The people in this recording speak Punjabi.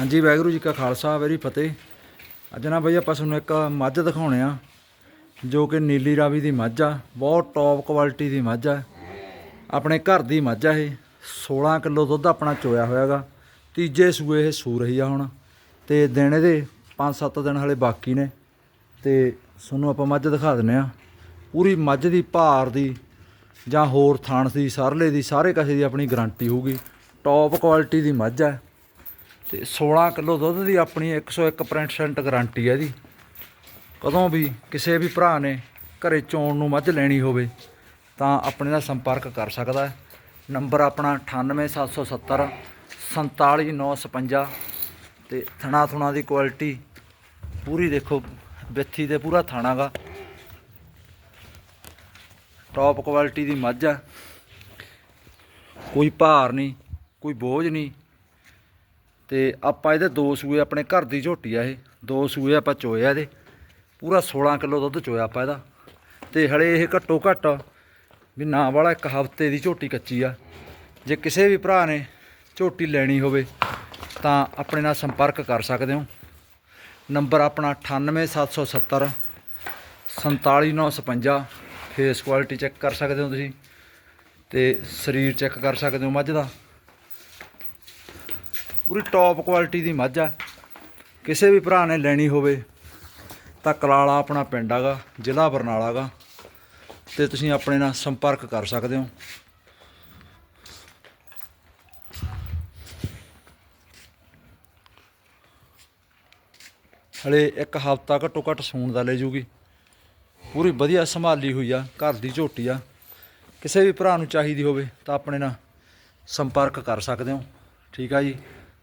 ਹਾਂਜੀ, ਵਾਹਿਗੁਰੂ ਜੀ ਕਾ ਖਾਲਸਾ ਵੈਰੀ ਫਤਿਹ। ਅੱਜ ਨਾ ਬਈ ਆਪਾਂ ਤੁਹਾਨੂੰ ਇੱਕ ਮੱਝ ਦਿਖਾਉਣੇ ਆ, ਜੋ ਕਿ ਨੀਲੀ ਰਾਵੀ ਦੀ ਮੱਝ ਆ, ਬਹੁਤ ਟੌਪ ਕੁਆਲਿਟੀ ਦੀ ਮੱਝ ਆ। ਆਪਣੇ ਘਰ ਦੀ ਮੱਝ ਆ ਇਹ 16 ਕਿਲੋ ਦੁੱਧ ਆਪਣਾ ਚੋਇਆ ਹੋਇਆਗਾ ਤੀਜੇ ਸੂਏ ਇਹ ਸੂ ਰਹੀ ਆ ਹੁਣ, ਤੇ ਦਿਨ ਇਹਦੇ 5-7 ਦਿਨ ਹਲੇ ਬਾਕੀ ਨੇ। ਤੇ ਤੁਹਾਨੂੰ ਆਪਾਂ ਮੱਝ ਦਿਖਾ ਦਿੰਨੇ ਆ। ਪੂਰੀ ਮੱਝ ਦੀ ਭਾਰ ਦੀ ਜਾਂ ਹੋਰ ਥਾਣ ਦੀ, ਸਰਲੇ ਦੀ, ਸਾਰੇ ਕਿਸੇ ਦੀ ਆਪਣੀ ਗਾਰੰਟੀ ਹੋਊਗੀ। ਟੌਪ ਕੁਆਲਿਟੀ ਦੀ ਮੱਝ ਆ। ਤੇ 16 ਕਿਲੋ ਦੁੱਧ ਦੀ ਆਪਣੀ 101% ਗਾਰੰਟੀ ਹੈ ਇਹਦੀ। ਕਦੋਂ ਵੀ ਕਿਸੇ ਵੀ ਭਰਾ ਨੇ ਘਰੇ ਚੋਣ ਨੂੰ ਮੱਝ ਲੈਣੀ ਹੋਵੇ, ਤਾਂ ਆਪਣੇ ਨਾਲ ਸੰਪਰਕ ਕਰ ਸਕਦਾ ਹੈ। ਨੰਬਰ ਆਪਣਾ 98770 47956 ਤੇ ਥਣਾ ਥੁਣਾ ਦੀ ਕੁਆਲਿਟੀ ਪੂਰੀ ਦੇਖੋ, ਵਿੱਥੀ ਤੇ ਪੂਰਾ ਥਾਣਾਗਾ ਟੌਪ ਕੁਆਲਿਟੀ ਦੀ ਮੱਝ ਆ। ਕੋਈ ਭਾਰ ਨਹੀਂ, ਕੋਈ ਬੋਝ ਨਹੀਂ। ਤੇ ਆਪਾਂ ਇਹਦੇ ਦੋ ਸੂਏ ਆਪਣੇ ਘਰ ਦੀ ਝੋਟੀ ਆ ਇਹ। ਦੋ ਸੂਏ ਆਪਾਂ ਚੋਇਆ ਇਹਦੇ। ਪੂਰਾ 16 ਕਿਲੋ ਦੁੱਧ ਚੋਇਆ ਆਪਾਂ ਇਹਦਾ। ਤੇ ਹਲੇ ਇਹ ਘੱਟੋ ਘੱਟ ਵੀ ਨਾਂ ਵਾਲਾ ਇੱਕ ਹਫ਼ਤੇ ਦੀ ਝੋਟੀ ਕੱਚੀ ਆ। ਜੇ ਕਿਸੇ ਵੀ ਭਰਾ ਨੇ ਝੋਟੀ ਲੈਣੀ ਹੋਵੇ ਤਾਂ ਆਪਣੇ ਨਾਲ ਸੰਪਰਕ ਕਰ ਸਕਦੇ ਹੋ। ਨੰਬਰ ਆਪਣਾ 98770 47956 ਫੇਸ ਕੁਆਲਿਟੀ ਚੈੱਕ ਕਰ ਸਕਦੇ ਹੋ ਤੁਸੀਂ ਤੇ ਸਰੀਰ ਚੈੱਕ ਕਰ ਸਕਦੇ ਹੋ ਮੱਝ ਦਾ। ਪੂਰੀ ਟੌਪ ਕੁਆਲਿਟੀ ਦੀ ਮੱਝ ਆ। ਕਿਸੇ ਵੀ ਭਰਾ ਨੇ ਲੈਣੀ ਹੋਵੇ ਤਾਂ ਕਲਾਲਾ ਆਪਣਾ ਪਿੰਡ ਹੈਗਾ ਜ਼ਿਲ੍ਹਾ ਬਰਨਾਲਾ ਗਾ ਤੇ ਤੁਸੀਂ ਆਪਣੇ ਨਾਲ ਸੰਪਰਕ ਕਰ ਸਕਦੇ ਹੋ। ਹਲੇ ਇੱਕ ਹਫ਼ਤਾ ਘੱਟੋ ਘੱਟ ਸੂਣ ਦਾ ਲੈ ਜੂਗੀ। ਪੂਰੀ ਵਧੀਆ ਸੰਭਾਲੀ ਹੋਈ ਆ, ਘਰ ਦੀ ਝੋਟੀ ਆ। ਕਿਸੇ ਵੀ ਭਰਾ ਨੂੰ ਚਾਹੀਦੀ ਹੋਵੇ ਤਾਂ ਆਪਣੇ ਨਾਲ ਸੰਪਰਕ ਕਰ ਸਕਦੇ ਹੋ। ਠੀਕ ਆ ਜੀ।